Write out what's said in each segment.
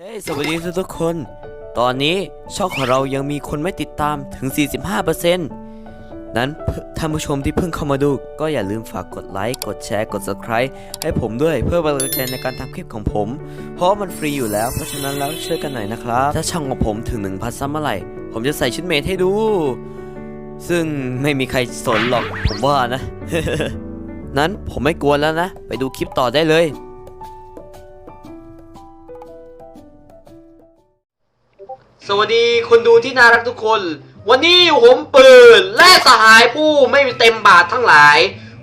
เฮ้ยสวัสดีทุกคน ตอนนี้ช่องของเรายังมีคนไม่ติดตามถึง 45%นั้นท่านผู้ชมที่เพิ่งเข้ามาดู ก็อย่าลืมฝากกดไลค์ กดแชร์ กด subscribe ให้ผมด้วยเพื่อเป็นกำลังใจในการทำคลิปของผม เพราะมันฟรีอยู่แล้ว เพราะฉะนั้นแล้วช่วยกันหน่อยนะครับ ถ้าช่องของผมถึง 1,000ซับเมื่อไหร่ ผมจะใส่ชุดเมทให้ดู ซึ่งไม่มีใครสนหรอกผมว่านะ นั้นผมไม่กลัวแล้วนะ ไปดูคลิปต่อได้เลย สวัสดีคนดูที่น่ารักทุกคน วันนี้ผมปืนและสหายผู้ไม่เต็มบาททั้งหลาย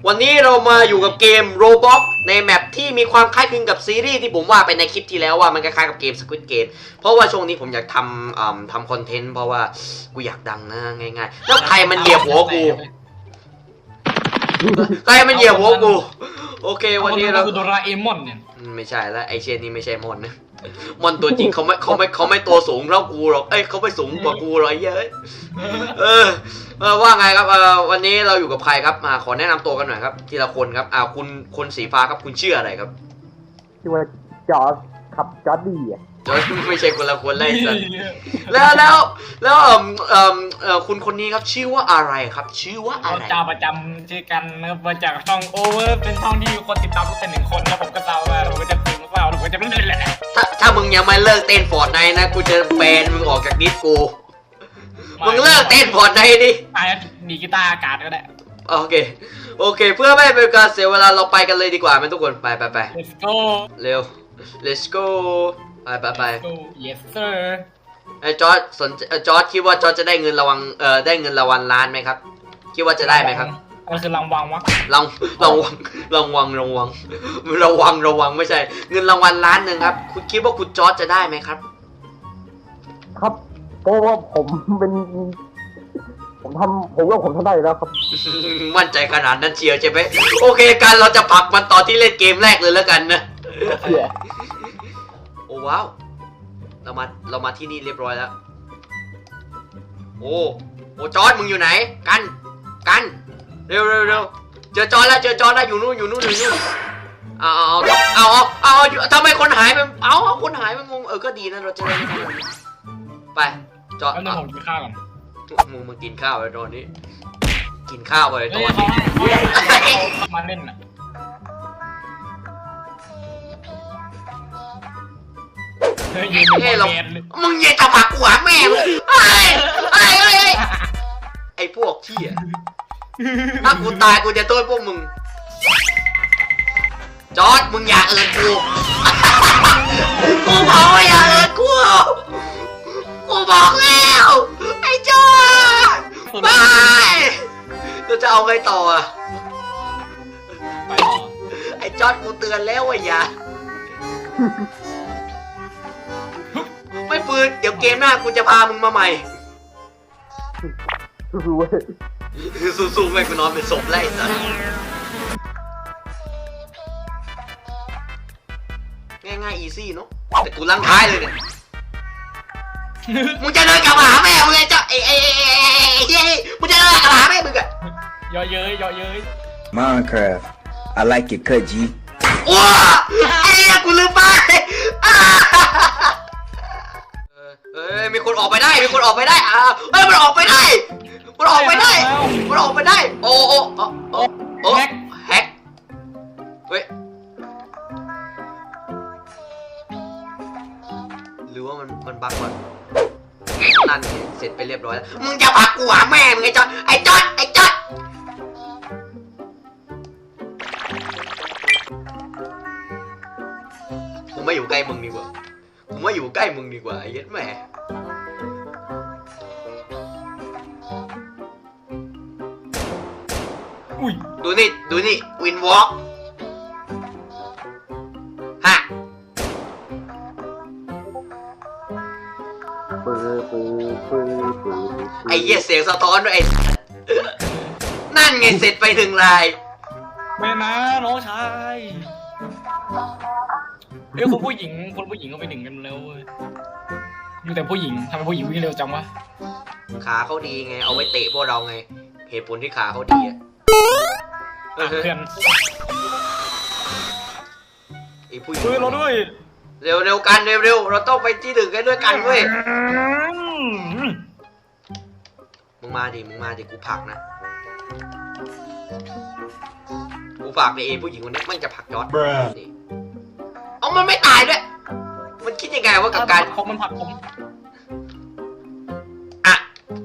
วันนี้เรามาอยู่กับเกม Roblox ในแมปที่มีความคล้ายคลึงกับซีรีส์ที่ผมว่าไปในคลิปที่แล้วว่ามันคล้ายๆกับเกม Squid Game เพราะว่าช่วงนี้ผมอยากทำอ่ำทำคอนเทนต์เพราะว่ากูอยากดังนะง่ายๆ แล้วใครมันเหยียบหัวกู ใครมันเหยียบหัวกู โอเค วันนี้เราคือโดราเอมอนเนี่ยอืมไม่ใช่แล้วไอเชนนี่ไม่ใช่มอนนะ มอนตัวจริงเขาไม่เขาไม่เขาไม่ตัวสูงเท่ากูหรอก เอ้ยเขาไม่สูงกว่ากูหรอกไอ้เหี้ยเอะเออเออว่าไงครับเออวันนี้เราอยู่กับใครครับมาขอแนะนำตัวกันหน่อยครับ ทีละคนครับอ่าคุณคนสีฟ้าครับคุณชื่ออะไรครับชื่อว่าจอร์จครับจอร์ดดี้อะจอยไม่ใช่คนละคนเลยสัสแล้วแล้วแล้วเออเออเออคุณคนนี้ครับชื่อว่าอะไรครับ ชื่อว่าอะเราไร เจ้าประจำชื่อกันนะครับมาจากช่องโอเวอร์เป็นช่องที่มีคนติดตามทุกคนหนึ่งคนแล้วผมก็เศร้าว่าผมก็จะ จะไม่เล่นแหละถ้าถ้ามึงยังไม่เลิกเต้นฟอร์ดไนนะกูจะแบนมึงออกจากดิสกู มึงเลิกเต้นฟอร์ดไนดิอะดีกีตาร์อากาศก็ได้ โอเค โอเค เพื่อไม่ให้เป็นการเสียเวลาเราไปกันเลยดีกว่าไหมทุกคนไปไปไป let's go เร็ว let's go ไปไปไป go yes sir ไอ้จอร์ดสนเอ่อจอร์ดคิดว่าจอร์ดจะได้เงินรางวัลเอ่อได้เงินรางวัลล้านไหมครับ คิดว่าจะได้ไหมครับ มันคือรางวัลวะรางรางวัลรางวัลรางวัลระวังระวังไม่ใช่ เงินรางวัลล้านหนึ่งครับ คุณคิดว่าคุณจอร์ดจะได้ไหมครับ ครับเพราะว่าผมเป็น ผมทำผมว่าผมทำได้อยู่แล้วครับ มั่นใจขนาดนั้นเชียวใช่ไหมโอเคกันเราจะผลักมันต่อที่เล่นเกมแรกเลยแล้วกันนะเหี้ยโอ้ว้าวเรามาเรามาที่นี่เรียบร้อยแล้ว โอ้โอ้จอร์ดมึงอยู่ไหน กัน กัน เร็วเร็วเร็วเจอจอร์ดแล้วเจอจอร์ดแล้วอยู่นู่นอยู่นู่นอยู่นู่นเอาเอาเอาเอาเอาทำไมคนหายมันเอาเอาคนหายมันงงเออก็ดีนะเราจะได้ไม่ทำอะไรไปจอดแล้วนึงผมกินข้าวก่อนมึงมึงกินข้าวไปตอนนี้ กินข้าวไปตอนนี้มาเล่นอะเฮ้ยเรามึงอย่าจะผักหัวแม่มึงไอ้ไอ้ไอ้ไอ้ไอ้พวกเที่ย ถ้ากูตายกูจะโทษพวกมึง จอร์ดมึงอย่าเอินกูกูบอกว่าอย่าเอินกูกูบอกแล้วไอ้จอร์ดไปเราจะเอาไงต่ออะไปต่อไอ้จอร์ดกูเตือนแล้วว่าอย่าไม่ปืนเดี๋ยวเกมหน้ากูจะพามึงมาใหม่รู้เว้ย สู้ๆไม่กูนอนเป็นศพไล่สัสง่ายๆอีซี่เนาะแต่กูลังท้ายเลยเนี่ยมึงจะเดินกลับมาหาแม่มึงไงเจ้าไอ้ไอ้ไอ้ไอ้ไอ้ไอ้เฮ้ยมึงจะเดินกลับมาหาแม่มึงอะย่อเย้ยย่อเย้ย Minecraft. I like it cut G. ว้าไอ้เหี้ยกูลืมไปอ่าเออเอ้ยมีคนออกไปได้มีคนออกไปได้อ่าเฮ้ยมันออกไปได้ มันออกไปได้มันออกไปได้ โอ้โอ้โอ้โอ้โอ้แฮกแฮกเฮ้ยหรือว่ามันมันบั๊กวะนั่นไงเสร็จไปเรียบร้อยแล้วมึงจะผลักกูหาแม่มึงไอ้จอดไอ้จอดไอ้จอดกูไม่อยู่ใกล้มึงดีกว่ากูไม่อยู่ใกล้มึงดีกว่าไอ้เหี้ย็ดแหม่ อุ้ยดูนี่ ดูนี่ วินวอล์กฮะปืนปืนปืนปืนไอ้เหี้ยเสียงสะท้อนด้วยไอ้ นั่นไงเสร็จไปหนึ่งลายแม่นะน้องชายเอ้ยคนผู้หญิงคนผู้หญิงก็ไปหนึ่งกันเร็วเว้ยมีแต่ผู้หญิงทำไมผู้หญิงวิ่งเร็วจังวะ ขาเขาดีไง เอาไว้เตะพวกเราไง เหตุผลที่ขาเขาดีอะ อะเพื่อนไอ้ผู้หญิงเฮ้ยเราด้วยเร็วเร็วกันเร็วเร็วเราต้องไปที่หนึ่งกันด้วยกันเว้ยมึงมาดิมึงมาดิกูผลักนะกูฝากในเอผู้หญิงคนนี้มันจะผลักยอดนี่เอามันไม่ตายด้วยมันคิดยังไงว่ากับการผมมันผลักผมอะ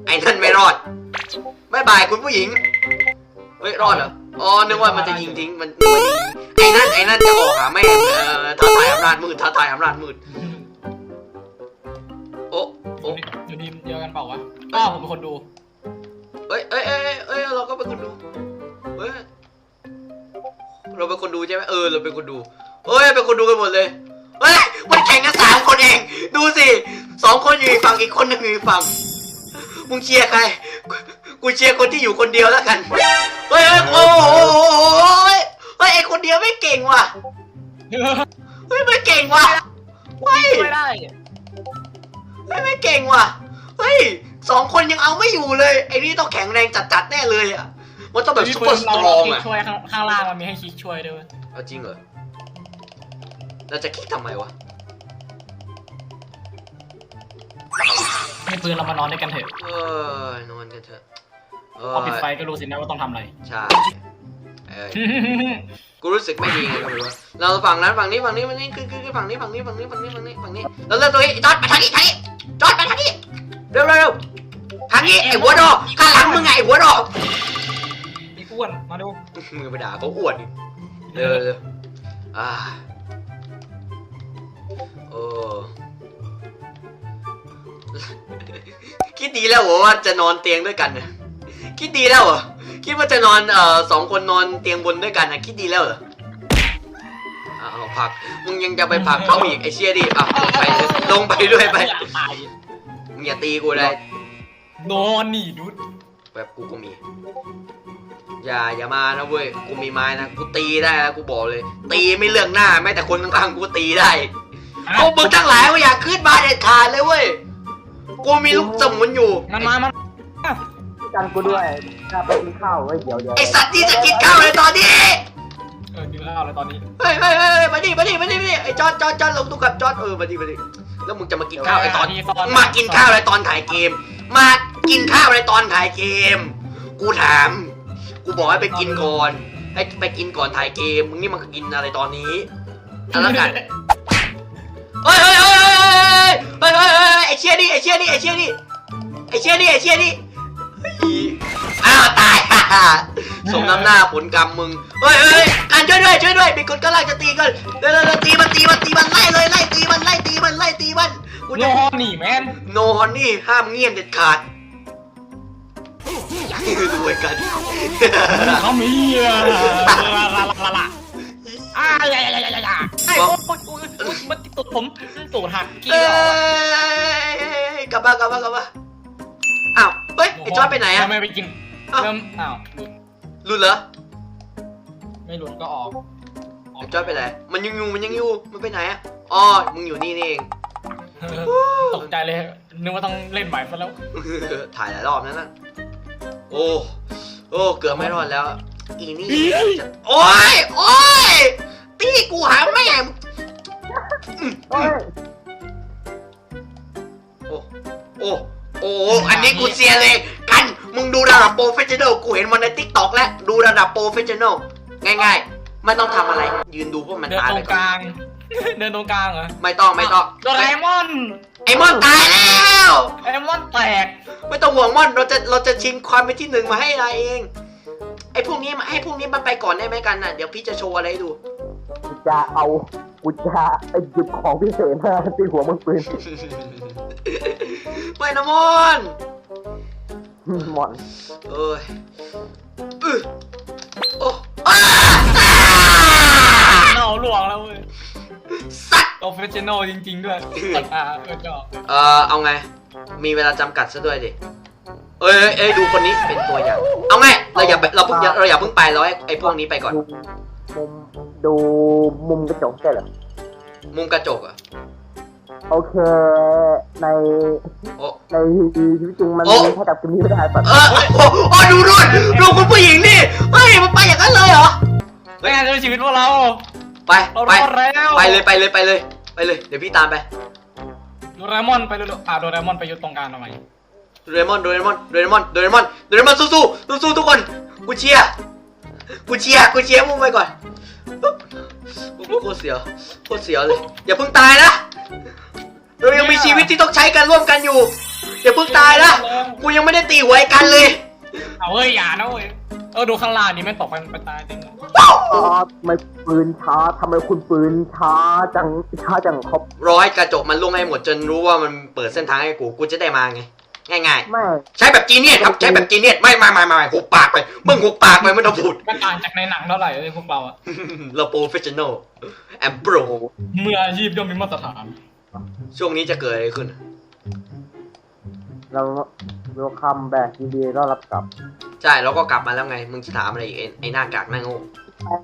ไอ้นั่นไม่รอดบายบายคุณผู้หญิงเฮ้ยรอดเหรอ อ๋อ นึกว่ามันจะยิงทิ้ง มันนึกว่าจะยิงไอ้นั่น ไอ้นั่นจะออกหาแม่งเอ่อท้าทายอำนาจมืดท้าทายอำนาจมืด โอ้โอ้อยู่ดีมเดียวกันเปล่าวะก็ผมเป็นคนดู เอ้ยเอ้ยเอ้ยเอ้ย เราก็เป็นคนดูเฮ้ย เราเป็นคนดูใช่ไหมเออ เราเป็นคนดูเฮ้ย เป็นคนดูกันหมดเลย เฮ้ย มันแข่งกันสามคนเอง ดูสิ สองคนอยู่อีกฝั่ง อีกคนหนึงอยู่อีกฝั่ง มึงเชียร์ใคร กูกูเชียร์คนที่อยู่คนเดียวแล้วกันเฮ้ยเฮ้ยโอ้โหเฮ้ยเฮ้ยไอคนเดียวไม่เก่งว่ะเฮ้ยไม่เก่งว่ะเฮ้ยไม่ได้เฮ้ยไม่เก่งว่ะเฮ้ยสองคนยังเอาไม่อยู่เลยไอ้นี่ต้องแข็งแรงจัดๆแน่เลยอะมันต้องแบบซุปเปอร์สตรองคลิอะกช่วยข้างข้างล่างมันมีให้คลิกช่วยด้วยเอาจริงเหรอเราจะคิดทำไมวะให้ปืนเรามานอนด้วยกันเถอะเออนอนกันเถอะเอ พอปิดไฟอก็รู้สินะว่าต้องทำอะไร ใช่เออกูรู้สึกไม่ดีไงก็ไม่รู้ว่าเราฝั่งนั้นฝั่งนี้ฝั่งนี้ฝั่งนี้คือคือคือฝั่งนี้ฝั่งนี้ฝั่งนี้ฝั่งนี้ฝั่งนี้ฝั่งนี้เราเริ่มตรงนี้จอดมาทางนี้ทางนี้จอดมาทางนี้เร็วเร็วเร็วทางนี้ไอ้หัวดอกข้างหลังมึงไงไอ้หัวดอกไอ้อ้วนมาดูมือไปด่าเขาอ้วนอีกเร็วเร็วอ่าโอ้คิดดีแล้วเหรอว่าจะนอนเตียงด้วยกันเนี่ย คิดดีแล้วเหรอ คิดว่าจะนอนเอ่อสองคนนอนเตียงบนด้วยกันนะคิดดีแล้วเหรออ้าวผลัก มึงยังจะไปผลักเขาอีกไอเชี่ยดิอะลงไปเลยลงไปด้วยไป อยากตายมึงอย่าตีกูเลย นอนหนีดุดแบบกูก็มี อย่าอย่ามานะเว้ย กูมีไม้นะ กูตีได้นะกูบอกเลย ตีไม่เลือกหน้าแม้แต่คนข้างๆกูตีได้พวกมึงทั้งหลายว่าอย่าขึ้นมาเด็ดขาดเลยเว้ย กูมีลูกสมุนอยู่ มันมามัน กันกูด้วยจะไปกินข้าวไว้เดี๋ยวเดี๋ยวไอสัตว์ที่จะกินข้าวในตอนนี้ เออกินข้าวเลยตอนนี้ เฮ้ยเฮ้ยเฮ้ยมาดิมาดิมาดิมาดิไอจอดจอดจอดลงตู้กับจอดเออมาดิมาดิแล้วมึงจะมากินข้าวไอตอน มากินข้าวในตอนถ่ายเกม มากินข้าวในตอนถ่ายเกม กูถาม กูบอกให้ไปกินก่อน ให้ไปกินก่อนถ่ายเกม มึงนี่มันกินอะไรตอนนี้เอาละกันเฮ้ยเฮ้ยเฮ้ยเฮ้ยเฮ้ยเฮ้ยเฮ้ยไอเชี่ยนี่ไอเชี่ยนี่ไอเชี่ยนี่ไอเชี่ยนี่ไอเชี่ยนี่ อ้าวตายสมน้ำหน้าผลกรรมมึงเฮ้ยเฮ้ยกันช่วยด้วยช่วยด้วยมีคนกำลังจะตีกันเร็วเร็วเร็วตีมันตีมันตีมันไล่เลยไล่ตีมันไล่ตีมันไล่ตีมันกูโนจะหนีแมน โนฮอนนี่ห้ามเงียบเด็ดขาดรวยกัน เขามีอะละละละละอ้ายยายยายยาไอ้โอ้ยโอ้ยโอ้ยมันติดตูดผมตูดหักกี้เอ้เหรอยกลับมากลับมากลับมาอ้าวเฮ้ยไอ้ จอร์ดไปไหนอะ ไม่ไปกินอ้าว เริ่มอ้าวหลุดเหรอไม่หลุดก็ออกไอ้จอร์ดไปไหน มันยังอยู่มันยังอยู่มันไปไหนอะอ๋อมึงอยู่นี่นี่เอง ตกใจเลยนึกว่าต้องเล่นใหม่ซะแล้วถ่ายหลายรอบนั้นนะโอ้ โอ้ เกือบไม่รอดแล้ว อีนี่จะโอ้ย โอ้ยตีกูหาแม่งเฮ้ยโอ้ โอ้ โอ้ อันนี้กูเสียเลยกัน มึงดูระดับโปรเฟชชั่นอลกูเห็นมันในทิกตอกแล้วดูระดับโปรเฟชชั่นอลง่ายๆไม่ต้องทำอะไร ยืนดูพวกมันเดินตายตรไปงก่อนกลาง เดินตรงกลางเหรอไม่ต้องไม่ต้องโดราเอมอนไอ้มอนตายแล้วไอมอนแตก ไม่ต้องห่วงม่อนเราจะเราจะชิงความเป็นที่หนึ่งมาให้นายเองไอ้พวกนี้มาให้พวกนี้มันไปก่อนได้ไหมกันน่ะเดี๋ยวพี่จะโชว์อะไรให้ดู กูจะเอากูจะไปหยิบของพิเศษมาตีหัวมึงปืนไม่นะมอน หมอนเอ้ยอื้อโอ้อ้าอ้าเอาหลวงแล้วเว้ยสัตว์โปรเฟชชั่นอลจริง ๆ ด้วยตัดอาเออจอเอ่อเอาไง มีเวลาจำกัดซะด้วยดิ เอ้ยเอ้ยเอ้ยดูคนนี้เป็นตัวอย่าง เอาไง เราอย่าไปเราเพิ่งอย่าเราอย่าเพิ่งไปเราให้ไอ้พวกนี้ไปก่อน ดูมุมดูมุมกระจกใช่เหรอ มุมกระจกอะ โอเค ในโอ้ ในชีวิตจริงมันโอ้มีแค่กับเกมนี้ไม่ได้สัตว์เออโอ้โอ้ดูนู่นดูคุณผู้หญิงนี่เฮ้ยมันไปอย่างนั้นเลยเหรอไม่งั้นจะเป็นชีวิตพวกเรา ไปเราไปรอดแล้ว ไปเลยไปเลยไปเลยไปไปเลย เดี๋ยวพี่ตามไปโดเรมอนไปเร็วๆอ่าโดเรมอนไปอยู่ตรงกลางทำไมโดเรมอนโดเรมอนโดเรมอนโดเรมอนโดเรมอนสู้สู้สู้สู้ๆทุกคนกูเชียร์กูเชียร์กูเชียร์มึงไปก่อนปุ๊บ โอ้โหโคตรเสียวโคตรเสียวเลย อย่าเพิ่งตายนะเรายังมีชีวิตที่ต้องใช้กันร่วมกันอยู่ อย่าเพิ่งตายนะกูยังไม่ได้ตีหัวไอ้กันเลยเอาเว้ยอย่านะเว้ยเออดูข้างล่างนี่แม่งตกไปไปตายจริงเลยช้าทำไมปืนช้าทำไมคุณปืนช้าจังช้าจังครับร้อยกระจกมันล่วงให้หมดจนรู้ว่ามันเปิดเส้นทางให้กูกูจะได้มาไง ง่ายแม่ๆ ใช้แบบจีเนียสครับ ใช้แบบจีเนียสไม่ไม่ไม่ไม่หุบปากไปมึงหุบปากไปไม่ต้องพูดไม่ต่างจากในหนังเท่าไหร่เลยพวกเราอะเราโปรเฟชชั่นอลแอมโปรเมื่ออาชีพย่อมมีมาตรฐาน ช่วงนี้จะเกิดอะไรขึ้น เราเราคัมแบกยินดีต้อนรับกลับใช่เราก็กลับมาแล้วไง มึงจะถามอะไรอีกไอ้ไอ้หน้ากากหน้าโง่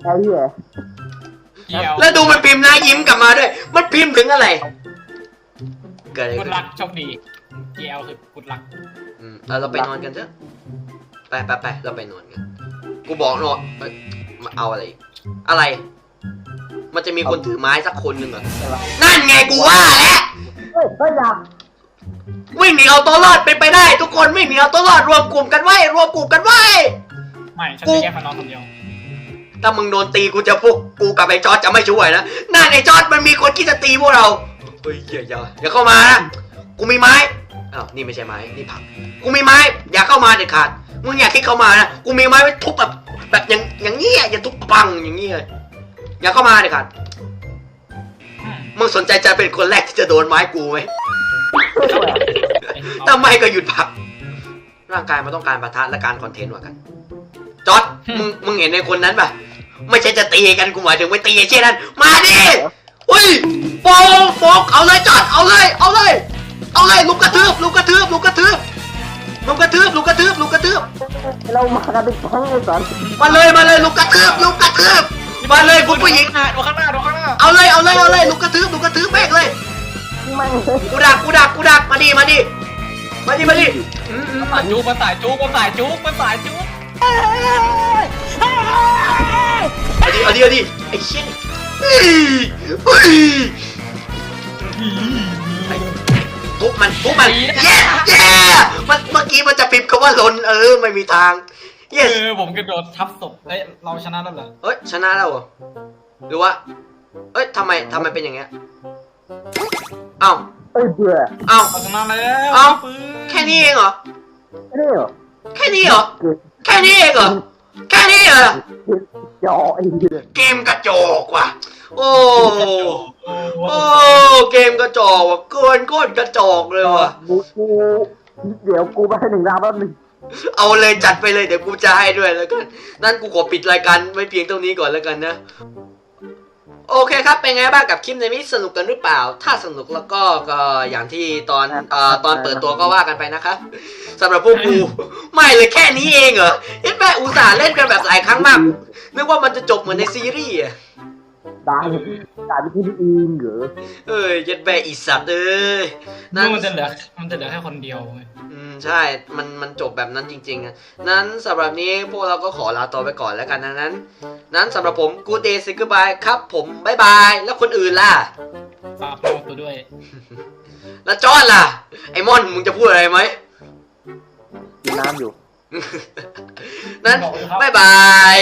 ไอ้เหี้ยเกี่ยวแล้วดูมันพิมพ์หน้ายิ้มกลับมาด้วย มันพิมพ์ถึงอะไร เกิดอะไรกุดขึ้นรักโชคดี เกี่ยวคือกุดรักอืมเอาเราไปนอนกันเถอะไปไปไปเราไปนอนกัน กูบอกนอนเอ้ยมาเอาอะไรอีกอะไร มันจะมีคนถือไม้สักคนหนึ่งเหรอ นั่นไงกูว่าแล้วเฮ้ยก็อยากวิ่งหนีเอาตัวรอดเป็นไปได้ ทุกคนวิ่งหนีเอาตัวรอดรวมกลุ่มกันไว้รวมกลุ่มกันไว้ไม่ฉันจะแยกมานอนคนเดียวถ้ามึงโดนตีกูจะพวกกูกับไอ้จอร์จจะไม่ช่วยนะนั่นไอ้จอร์จมันมีคนคิดจะตีพวกเราเฮ้ยอย่าอย่าอย่าเข้ามานะกูมีไม้ อ้าวนี่ไม่ใช่ไม้นี่ผัก กูมีไม้ อย่าเข้ามาเด็ดขาดมึงอย่าคิดเข้ามานะกูมีไม้ไว้ทุบแบบแบบอย่างอย่างเงี้ยอย่าทุบปังอย่างเงี้ยอย่าเข้ามาเด็ดขาดอืมมึงสนใจจะเป็นคนแรกที่จะโดนไม้กูไหมถ้าไม่ก็หยุดพัก ร่างกายมันต้องการปะทะและการคอนเทนต์ว่ากันจอร์ดมึงมึงเห็นในคนนั้นปะไม่ใช่จะตีกันกูหมายถึงไปตีไอ้เช่นนั้น มาดิอุ้ยโฟกโฟกเอาเลยจอร์ดเอาเลย เอาเลย เอาเลยลูกกระทืบลูกกระทืบลูกกระทืบลูกกระทืบลูกกระทืบลูกกระทืบเรามากันเป็นแก๊งไอ้สันมาเลยมาเลยลูกกระทืบลูกกระทืบมาเลยคุณผู้หญิงดูข้างหน้าดูข้างหน้าเอาเลยเอาเลยเอาเลยลูกกระทืบลูกกระทืบแม่งเลยแม่งเลยกูดักกูดักกูดักมาดิมาดิมาดิมาดิอืมอืมสายจุ๊บมาสายจุ๊บมาสายจุ๊บมาสายจุ๊บเอาดิเอาดิเอาดิไอ้เชี่ย มันทุบมันเย้เย้มันเมื่อกี้มันจะพิมพ์คำว่าล้นเออไม่มีทางเอ yes อผมกระโดดทับศพเอ้ยเราชนะแล้วเหรอเอ้ยชนะแล้วเหรอหรือว่า เอ้ยทำไมทำไมเป็นอย่างเงี้ยเอ้าเอ้ยเบื่อเอ้าเราชนะแล้วเอ้าปืนแค่นี้เองเหรอไอ้นี่เหรอแค่นี้เหรอเกิดแค่นี้เองเหรอ แค่นี้เหรอจอไอ้เหี้ยเกมกระจอกว่ะ โอ้โอ้โอ้เกมกระจอกว่ะเกินโคตรกระจอกเลยว่ะกูกูเดี๋ยวกูไปให้หนึ่งดาวแป๊บนึงเอาเลยจัดไปเลยเดี๋ยวกูจะให้ด้วยแล้วกันนั่นกูขอปิดรายการไว้เพียงเท่านี้ก่อนแล้วกันนะ โอเคครับเป็นไงบ้างกับคลิปในนี้สนุกกันหรือเปล่า ถ้าสนุกแล้วก็ก็อย่างที่ตอนเอ่อตอนเปิดตัวก็ว่ากันไปนะครับ สำหรับพวกกูไม่เลยแค่นี้เองเหรอเห็นไหมอุตส่าห์เล่นกันแบบหลายครั้งมากนึกว่ามันจะจบเหมือนในซีรีส์อะได้ได้ไปที่นี่เองเหรอเอ้ยเย็ดแบอีสัตว์เอ้ยนั่นมันจะเหลือมันจะเหลือแค่คนเดียวเว้ยอืมใช่ มันมันจบแบบนั้นจริงๆอะนั้นสำหรับนี้พวกเราก็ขอลาตัวไปก่อนแล้วกันนะนั้น นั้นสำหรับผมกูเดย์ซิกบายครับ ผมบายบาย แล้วคนอื่นล่ะฝากน้องตัวด้วย แล้วจอดล่ะ ไอ้ม่อนมึงจะพูดอะไรไหม กินน้ำอยู่ นั้นบอกเลยครับบายบาย